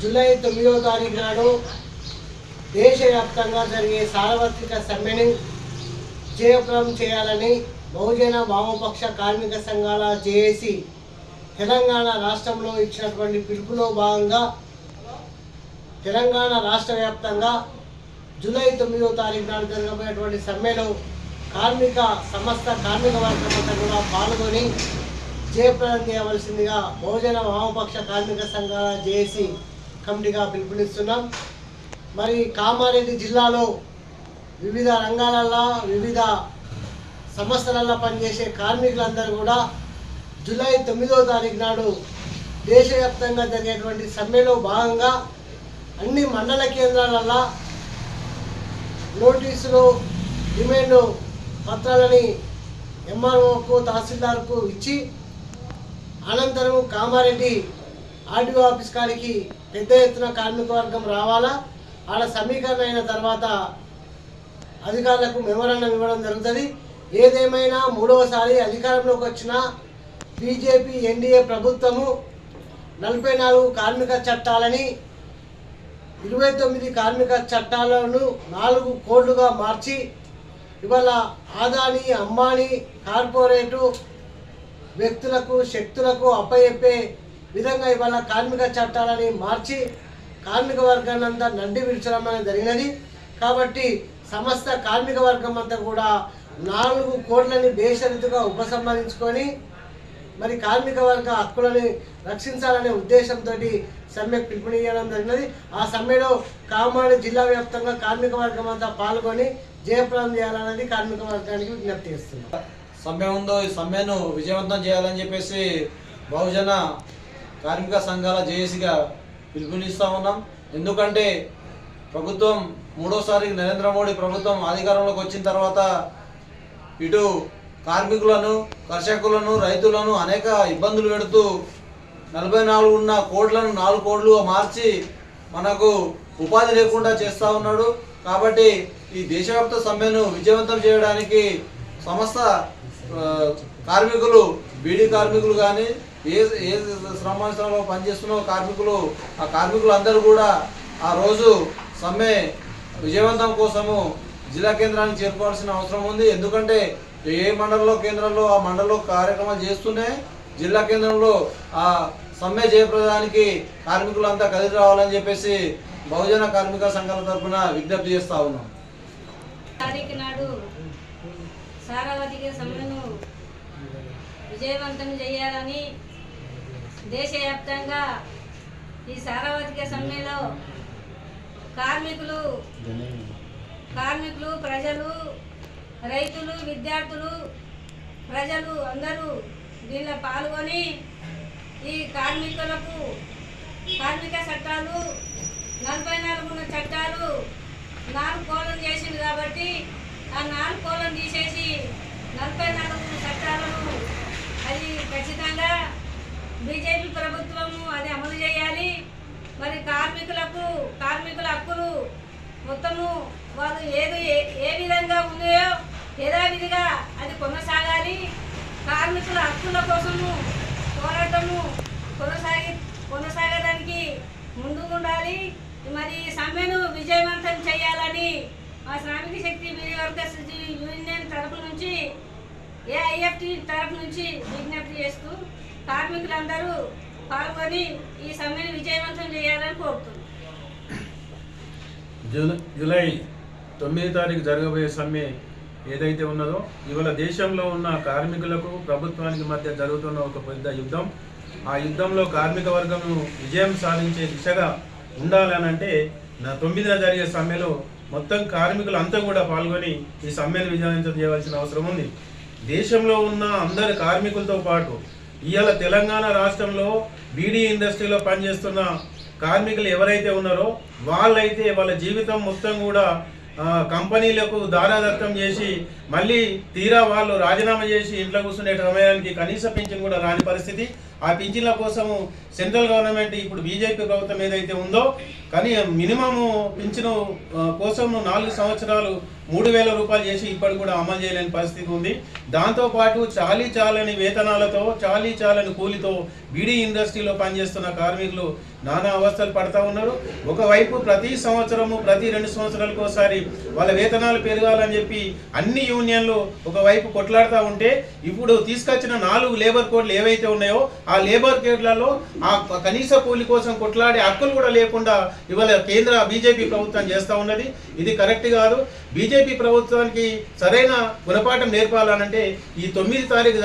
July తొమ్మిదవ తారీఖు నాడు దేశవ్యాప్తంగా జరిగే సార్వత్రిక సమ్మెని జయప్రదం చేయాలని బహుజన వామపక్ష కార్మిక సంఘాల జేఏసీ తెలంగాణ రాష్ట్రంలో ఇచ్చినటువంటి పిలుపులో భాగంగా తెలంగాణ రాష్ట్ర వ్యాప్తంగా జూలై తొమ్మిదో తారీఖు నాడు జరగబోయేటువంటి సమ్మెలో కార్మిక సమస్త కార్మిక వర్గం అంతా కూడా పాల్గొని జయప్రదం చేయవలసిందిగా బహుజన వామపక్ష కార్మిక సంఘాల జేఏసీ కమిటీగా పిలుపునిస్తున్నాం. మరి కామారెడ్డి జిల్లాలో వివిధ రంగాలల్లో వివిధ సంస్థలల్లో పనిచేసే కార్మికులందరూ కూడా జూలై తొమ్మిదవ తారీఖు నాడు దేశవ్యాప్తంగా జరిగేటువంటి సమ్మెలో భాగంగా అన్ని మండల కేంద్రాలల్లో నోటీసులు డిమాండ్ పత్రాలని ఎంఆర్ఓకు తహసీల్దార్కు ఇచ్చి అనంతరం కామారెడ్డి ఆర్డీఓ ఆఫీస్ కాడికి పెద్ద ఎత్తున కార్మిక వర్గం రావాలా? వాళ్ళ సమీకరణ అయిన తర్వాత అధికారులకు మెమోరాండం ఇవ్వడం జరుగుతుంది. ఏదేమైనా మూడవసారి అధికారంలోకి వచ్చిన బీజేపీ ఎన్డీఏ ప్రభుత్వము నలభై నాలుగు కార్మిక చట్టాలని ఇరవై తొమ్మిది కార్మిక చట్టాలను నాలుగు కోడ్లుగా మార్చి ఇవాళ ఆదాని అంబానీ కార్పొరేటు వ్యక్తులకు శక్తులకు అప్పయెప్పే విధంగా ఇవాళ కార్మిక చట్టాలని మార్చి కార్మిక వర్గాన్ని అంతా నండి విడిచడం అనేది జరిగినది. కాబట్టి సమస్త కార్మిక వర్గం అంతా కూడా నాలుగు కోట్లని బేషరతుగా ఉపసంహరించుకొని మరి కార్మిక వర్గ హక్కులని రక్షించాలనే ఉద్దేశంతో సమ్మె పిలుపునియడం జరిగినది. ఆ సమ్మెలో కామారెడ్డి జిల్లా వ్యాప్తంగా కార్మిక వర్గం అంతా పాల్గొని జయప్రదం చేయాలనేది కార్మిక వర్గానికి విజ్ఞప్తి చేస్తుంది సమ్మె ఉందో ఈ సమ్మెను విజయవంతం చేయాలని చెప్పేసి బహుజన కార్మిక సంఘాల జేఏసీగా పిలుపునిస్తూ ఉన్నాం. ఎందుకంటే ప్రభుత్వం మూడోసారి నరేంద్ర మోడీ ప్రభుత్వం అధికారంలోకి వచ్చిన తర్వాత ఇటు కార్మికులను కర్షకులను రైతులను అనేక ఇబ్బందులు పెడుతూ నలభై నాలుగు ఉన్న కోట్లను నాలుగు కోట్లు మార్చి మనకు ఉపాధి లేకుండా చేస్తూ ఉన్నాడు. కాబట్టి ఈ దేశవ్యాప్త సమ్మెను విజయవంతం చేయడానికి సమస్త కార్మికులు బీడీ కార్మికులు కానీ ఏ ఏ శ్రమాంశాలలో పనిచేస్తున్న కార్మికులు ఆ కార్మికులందరూ కూడా ఆ రోజు సమ్మె విజయవంతం కోసము జిల్లా కేంద్రానికి చేరుకోవాల్సిన అవసరం ఉంది. ఎందుకంటే ఏ మండలంలో కేంద్రంలో ఆ మండలంలో కార్యక్రమాలు చేస్తూనే జిల్లా కేంద్రంలో ఆ సమ్మె జయప్రదానికి కార్మికులంతా కదిలి రావాలని చెప్పేసి బహుజన కార్మిక సంఘాల తరఫున విజ్ఞప్తి చేస్తా ఉన్నాం. తారీఖు నాడు సారావతిగా సమ్మెను విజయవంతం చేయాలని దేశవ్యాప్తంగా ఈ సారావతిక సమ్మెలో కార్మికులు కార్మికులు ప్రజలు రైతులు విద్యార్థులు ప్రజలు అందరూ దీనిలో పాల్గొని ఈ కార్మికులకు కార్మిక చట్టాలు నలభై నాలుగు ఉన్న చట్టాలు నాలుగు కోలం చేసింది కాబట్టి ఆ నాలుగు కోలం తీసేసి నలభై నాలుగు చట్టాలను అది ఖచ్చితంగా బీజేపీ ప్రభుత్వము అది అమలు చేయాలి. మరి కార్మికులకు కార్మికుల హక్కులు మొత్తము వాళ్ళు ఏది ఏ- ఏ విధంగా ఉన్నాయో యథావిధిగా అది కొనసాగాలి. కార్మికుల హక్కుల కోసము పోరాటము కొనసాగి కొనసాగడానికి ముందుకు ఉండాలి మరి సమ్మెను విజయవంతం చేయాలని మా శ్రామిక శక్తి వర్కర్స్ యూనియన్ తరపు నుంచి ఏఐఎఫ్టీ తరపు నుంచి విజ్ఞప్తి చేస్తూ కార్మికులందరూ పాల్గొని ఈ సమ్మెను విజయవంతం చేయాలని కోరుతున్నాను జూలై తొమ్మిది తారీఖు జరగబోయే సమ్మె ఏదైతే ఉన్నదో ఇవాళ దేశంలో ఉన్న కార్మికులకు ప్రభుత్వానికి మధ్య జరుగుతున్న ఒక పెద్ద యుద్ధం. ఆ యుద్ధంలో కార్మిక వర్గం విజయం సాధించే దిశగా ఉండాలని అంటే నా తొమ్మిదిన జరిగే సమ్మెలో మొత్తం కార్మికులు అంతా కూడా పాల్గొని ఈ సమ్మెను విజయవంతం చేయవలసిన అవసరం ఉంది. దేశంలో ఉన్న అందరి కార్మికులతో పాటు ఇవాళ తెలంగాణ రాష్ట్రంలో బీడీ ఇండస్ట్రీలో పనిచేస్తున్న కార్మికులు ఎవరైతే ఉన్నారో వాళ్ళైతే వాళ్ళ జీవితం మొత్తం కూడా కంపెనీలకు దారాదత్తం చేసి మళ్ళీ తీరా వాళ్ళు రాజీనామా చేసి ఇంట్లో కూర్చునే సమయానికి కనీస పింఛన్ కూడా రాని పరిస్థితి. ఆ పింఛన్ల కోసము సెంట్రల్ గవర్నమెంట్ ఇప్పుడు బీజేపీ ప్రభుత్వం ఏదైతే ఉందో కానీ మినిమము పింఛను కోసం నాలుగు సంవత్సరాలు మూడు వేల రూపాయలు చేసి ఇప్పటికి కూడా అమలు చేయలేని పరిస్థితి ఉంది. దాంతోపాటు చాలీ చాలని వేతనాలతో చాలీ చాలని కూలితో బీడీ ఇండస్ట్రీలో పనిచేస్తున్న కార్మికులు నానా అవస్థలు పడతా ఉన్నారు. ఒకవైపు ప్రతి సంవత్సరము ప్రతి రెండు సంవత్సరాలకు ఒకసారి వాళ్ళ వేతనాలు పెరగాలని చెప్పి అన్ని యూనియన్లు ఒకవైపు కొట్లాడుతూ ఉంటే ఇప్పుడు తీసుకొచ్చిన నాలుగు లేబర్ కోడ్లు ఏవైతే ఉన్నాయో ఆ లేబర్ కేర్లలో ఆ కనీస కూలి కోసం కొట్లాడే హక్కులు కూడా లేకుండా ఇవాళ కేంద్ర బీజేపీ ప్రభుత్వం చేస్తూ ఉన్నది. ఇది కరెక్ట్ కాదు. బీజేపీ ప్రభుత్వానికి సరైన గుణపాఠం నేర్పాలనంటే ఈ తొమ్మిది తారీఖు